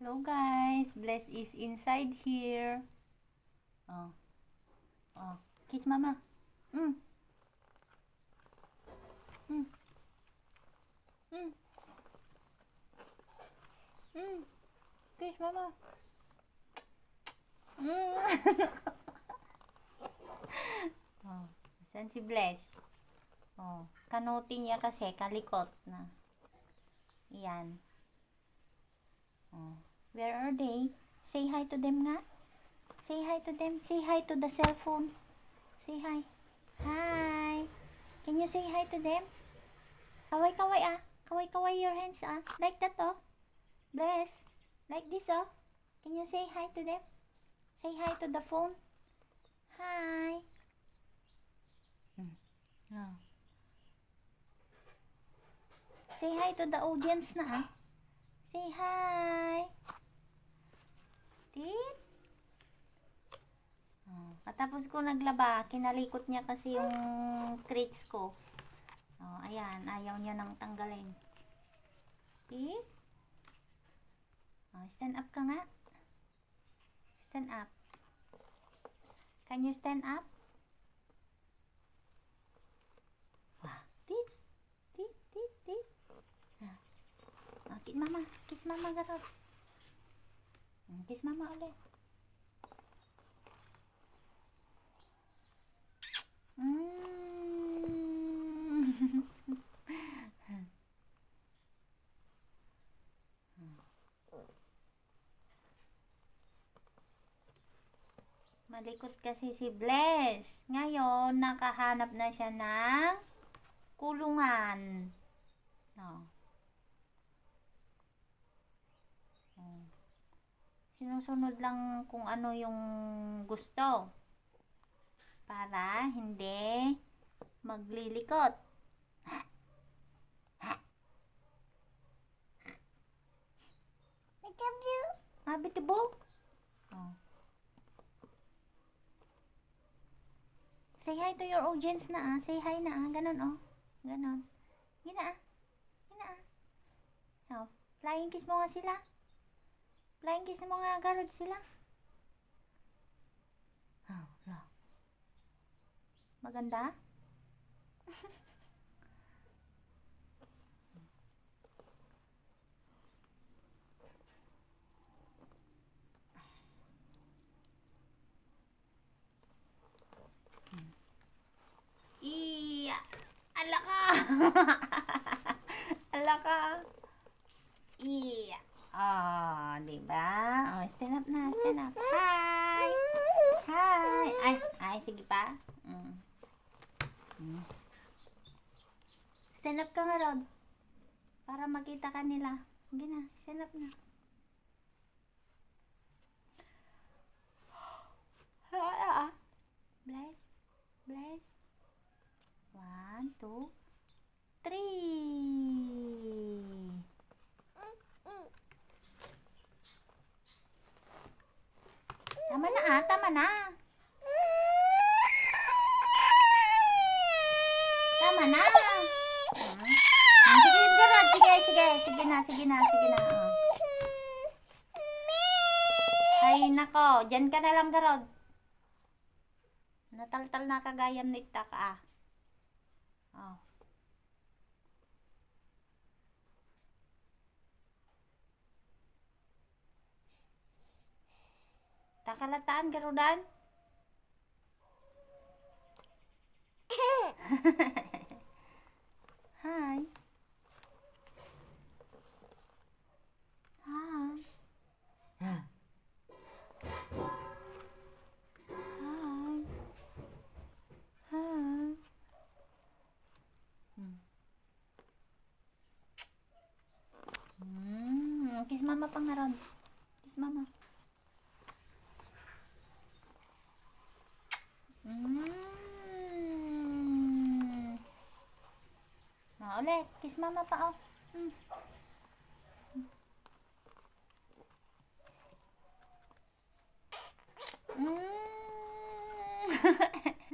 Hello guys, Bless is inside here. Oh. Oh, kiss mama. Mm. Mm. Mm. Mm. Mama. Mm. oh, saan si Bless? Oh, kanuti niya kasi kalikot na. Yan. Oh. Where are they? Say hi to them nga. Say hi to them. Say hi to the cell phone. Say hi. Hi. Can you say hi to them? Kaway kaway ah. Kaway kaway your hands ah. Like that oh. Bless. Like this oh. Can you say hi to them? Say hi to the phone. Hi. Hmm. Oh. Say hi to the audience na ah. Say hi. Tit. Katapos ko naglaba, kinalikot niya kasi yung crates ko. Oh, ayan, ayaw niya nang tanggalin. Tit. Oh, stand up ka nga. Stand up. Can you stand up? Wah, tit. Tit, tit, tit. Ah. Oh, kiss mama. Kiss mama garot. Mm, Kiss mama ulit. Mm. Malikot kasi si Bless. Ngayon, nakahanap na siya ng kulungan. Oh. Oh. Sinusunod lang kung ano yung gusto. Para hindi maglilikot. Ah, bitibo? Oh. Say hi to your audience na ah. Say hi na ah. Ganon oh. Ganon. Gina ah. Gina ah. Oh. Flying kiss mo nga sila. Flying kiss mo nga garod sila. Oh, lo. Maganda? Iya! Ala ka! Ala ka! Iya! Oh, di ba? Oh, stand up na, stand up. Hi! Hi! Ay, ay, sige pa. Mm. Mm. Stand up ka nga, Rod. Para makita ka nila. Sige na, stand up na. Bless. Bless. One, two, three. Tama na ah, tama na. Tama na. Ah, Sige, Garod. Sige, sige. Sige na, sige na, sige na. Oh. Ay, nako. Diyan ka na lang, Garod. Nataltal na kagayam ni ka ah. Oh. Takalataan, Garudan. Hi. Hi. Hi. Hi. Hmm. Hmm. Kiss mama pangaron. Kiss mama. Hmm. Na ulit. Kiss mama pa oh. Hmm. Hmm.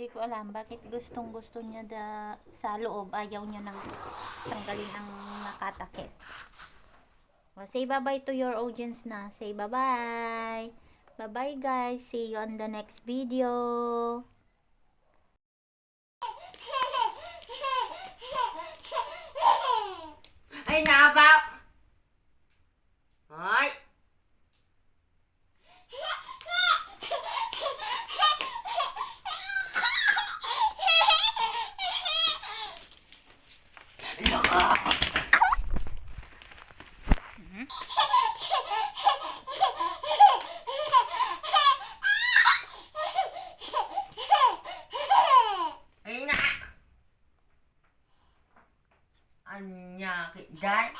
Hindi ko alam bakit gustong gusto niya da, sa loob. Ayaw niya nang tanggalin ang nakatakip. O, say bye-bye to your audience na. Say bye-bye. Bye-bye guys. See you on the next video. Dahil...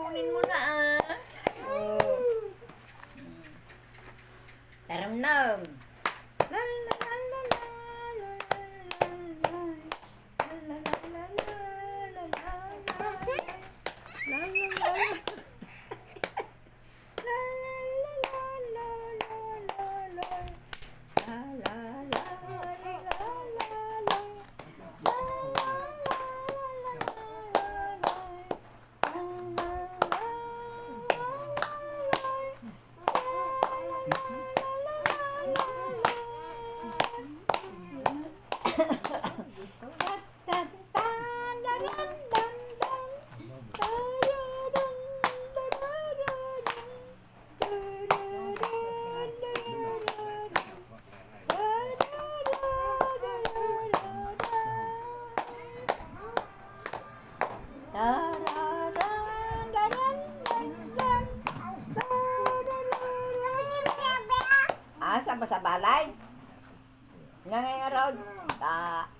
kunin mo na ah. Oh. Taramnam. Ah, Sa balay? Ngayon. Nga nga. Ta.